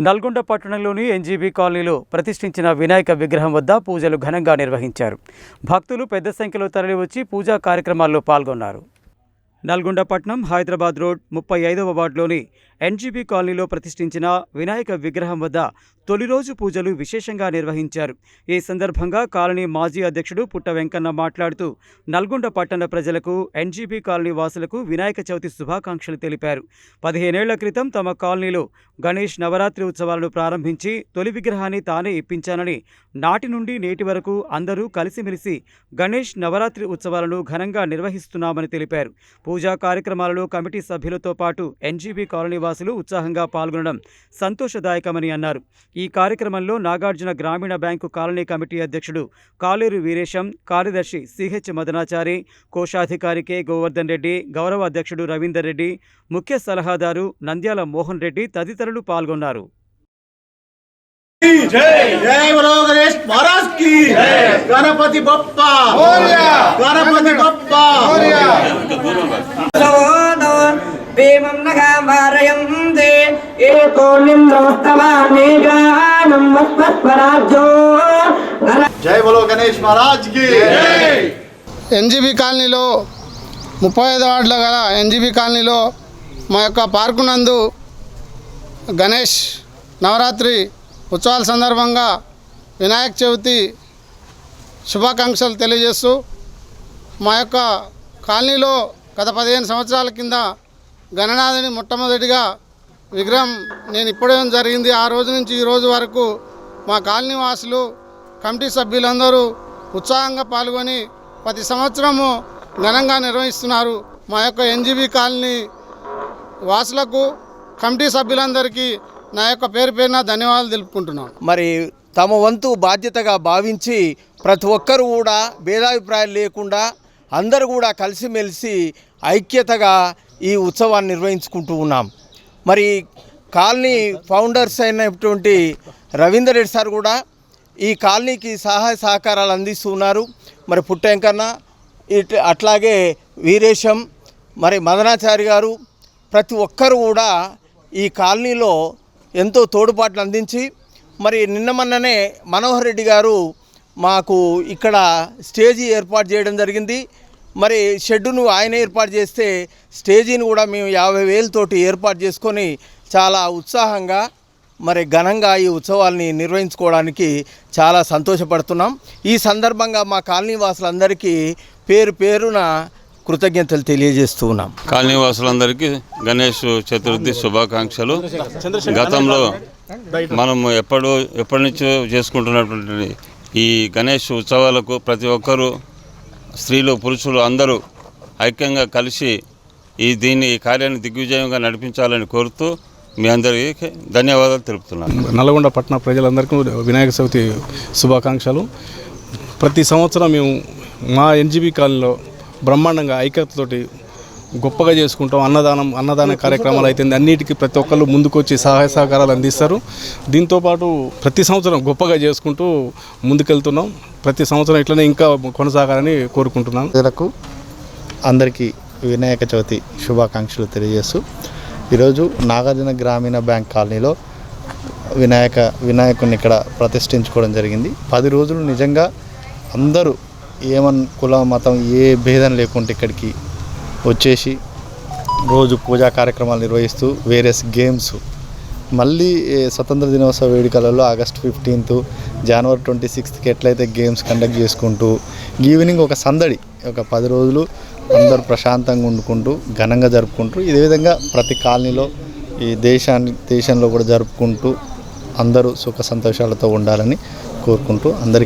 నల్గొండ పట్టణంలోని ఎన్జీబీ కాలనీలో ప్రతిష్ఠించిన వినాయక విగ్రహం వద్ద పూజలు ఘనంగా నిర్వహించారు. భక్తులు పెద్ద సంఖ్యలో తరలివచ్చి పూజా కార్యక్రమాల్లో పాల్గొన్నారు. నల్గొండ పట్టణం హైదరాబాద్ రోడ్ ముప్పై ఐదవ వార్డులోని ఎన్జీబీ కాలనీలో ప్రతిష్ఠించిన వినాయక విగ్రహం వద్ద తొలి రోజు పూజలు విశేషంగా నిర్వహించారు. ఈ సందర్భంగా కాలనీ మాజీ అధ్యక్షుడు పుట్ట వెంకన్న మాట్లాడుతూ నల్గొండ పట్టణ ప్రజలకు ఎన్జీబీ కాలనీ వాసులకు వినాయక చవితి శుభాకాంక్షలు తెలిపారు. పదిహేనేళ్ళ క్రితం తమ కాలనీలో గణేష్ నవరాత్రి ఉత్సవాలను ప్రారంభించి తొలి విగ్రహాన్ని తానే ఇప్పించానని నాటి నుండి నేటి వరకు అందరూ కలిసిమెలిసి గణేష్ నవరాత్రి ఉత్సవాలను ఘనంగా నిర్వహిస్తున్నామని తెలిపారు. పూజా కార్యక్రమాలలో కమిటీ సభ్యులతో పాటు ఎన్జీబీ కాలనీ నివాసులు ఉత్సాహంగా పాల్గొనడం సంతోషదాయకమని అన్నారు. ఈ కార్యక్రమంలో నాగార్జున గ్రామీణ బ్యాంకు కాలనీ కమిటీ అధ్యక్షుడు కాలేరు వీరేశం కార్యదర్శి సిహెచ్ మదనాచారి కోశాధికారి కె గోవర్ధన్ రెడ్డి గౌరవ అధ్యక్షుడు రవీందర్ రెడ్డి ముఖ్య సలహాదారు నంద్యాల మోహన్ రెడ్డి తదితరులు పాల్గొన్నారు. గణపతి బప్ప గణపతి బప్ప జై బలో గణేష్ మహారాజ్ ఎన్జీబీ కాలనీలో ముప్పై ఐదు వార్డులో గల ఎన్జీబీ కాలనీలో మా యొక్క పార్కు నందు గణేష్ నవరాత్రి ఉత్సవాల సందర్భంగా వినాయక చవితి శుభాకాంక్షలు తెలియజేస్తూ మా యొక్క కాలనీలో గత పదిహేను సంవత్సరాల కింద గణనాథుని మొట్టమొదటిగా విగ్రహం నేను ఇప్పుడేం జరిగింది. ఆ రోజు నుంచి ఈ రోజు వరకు మా కాలనీ వాసులు కమిటీ సభ్యులందరూ ఉత్సాహంగా పాల్గొని ప్రతి సంవత్సరము ఘనంగా నిర్వహిస్తున్నారు. మా యొక్క ఎన్జీబీ కాలనీ వాసులకు కమిటీ సభ్యులందరికీ నా యొక్క పేరు పేరున ధన్యవాదాలు తెలుపుకుంటున్నాను. మరి తమ వంతు బాధ్యతగా భావించి ప్రతి ఒక్కరు కూడా భేదాభిప్రాయాలు లేకుండా అందరూ కూడా కలిసిమెలిసి ఐక్యతగా ఈ ఉత్సవాన్ని నిర్వహించుకుంటూ ఉన్నాం. మరి కాలనీ ఫౌండర్స్ అయినటువంటి రవీందర్ రెడ్డి సార్ కూడా ఈ కాలనీకి సహాయ సహకారాలు అందిస్తున్నారు మరి పుట్టెంకన్న ఇట్ అట్లాగే వీరేశం మరి మదనాచారి గారు ప్రతి ఒక్కరు కూడా ఈ కాలనీలో ఎంతో తోడుపాట్లు అందించి మరి నిన్న మొన్ననే మనోహర్ రెడ్డి గారు మాకు ఇక్కడ స్టేజీ ఏర్పాటు చేయడం జరిగింది. మరి షెడ్డును ఆయన ఏర్పాటు చేస్తే స్టేజీని కూడా మేము యాభై వేలతోటి ఏర్పాటు చేసుకొని చాలా ఉత్సాహంగా మరి ఘనంగా ఈ ఉత్సవాల్ని నిర్వహించుకోవడానికి చాలా సంతోషపడుతున్నాం. ఈ సందర్భంగా మా కాలనీ వాసులందరికీ పేరు పేరున కృతజ్ఞతలు తెలియజేస్తూ ఉన్నాం. కాలనీ వాసులందరికీ గణేష్ చతుర్థి శుభాకాంక్షలు. గతంలో మనం ఎప్పుడు ఎప్పటి నుంచో చేసుకుంటున్నటువంటి ఈ గణేష్ ఉత్సవాలకు ప్రతి ఒక్కరూ స్త్రీలు పురుషులు అందరూ ఐక్యంగా కలిసి ఈ దీన్ని ఈ కార్యాన్ని దిగ్విజయంగా నడిపించాలని కోరుతూ మీ అందరికీ ధన్యవాదాలు తెలుపుతున్నాను. నల్గొండ పట్టణ ప్రజలందరికీ వినాయక చవితి శుభాకాంక్షలు. ప్రతి సంవత్సరం మేము మా ఎన్జీబీ కాలనీలో బ్రహ్మాండంగా ఐక్యతతోటి గొప్పగా చేసుకుంటాం. అన్నదానం అన్నదాన కార్యక్రమాలు అయితే అన్నిటికీ ప్రతి ఒక్కళ్ళు ముందుకొచ్చి సహాయ సహకారాలు అందిస్తారు. దీంతోపాటు ప్రతి సంవత్సరం గొప్పగా చేసుకుంటూ ముందుకెళ్తున్నాం. ప్రతి సంవత్సరం ఇట్లనే ఇంకా కొనసాగాలని కోరుకుంటున్నాను. ప్రజలకు అందరికీ వినాయక చవితి శుభాకాంక్షలు తెలియజేస్తూ ఈరోజు నాగార్జున గ్రామీణ బ్యాంక్ కాలనీలో వినాయక వినాయకుని ఇక్కడ ప్రతిష్ఠించుకోవడం జరిగింది. పది రోజులు నిజంగా అందరూ ఏమన్ కుల మతం ఏ భేదం లేకుండా ఇక్కడికి వచ్చేసి రోజు పూజా కార్యక్రమాలు నిర్వహిస్తూ వేరియస్ గేమ్స్. మళ్ళీ స్వతంత్ర దినోత్సవ వేడుకలలో ఆగస్ట్ ఫిఫ్టీన్త్ జనవరి ట్వంటీ సిక్స్త్కి ఎట్లయితే గేమ్స్ కండక్ట్ చేసుకుంటూ ఈవినింగ్ ఒక సందడి ఒక పది రోజులు అందరూ ప్రశాంతంగా వండుకుంటూ ఘనంగా జరుపుకుంటూ ఇదే విధంగా ప్రతి కాలనీలో ఈ దేశాన్ని దేశంలో కూడా జరుపుకుంటూ అందరూ సుఖ సంతోషాలతో ఉండాలని కోరుకుంటూ అందరికీ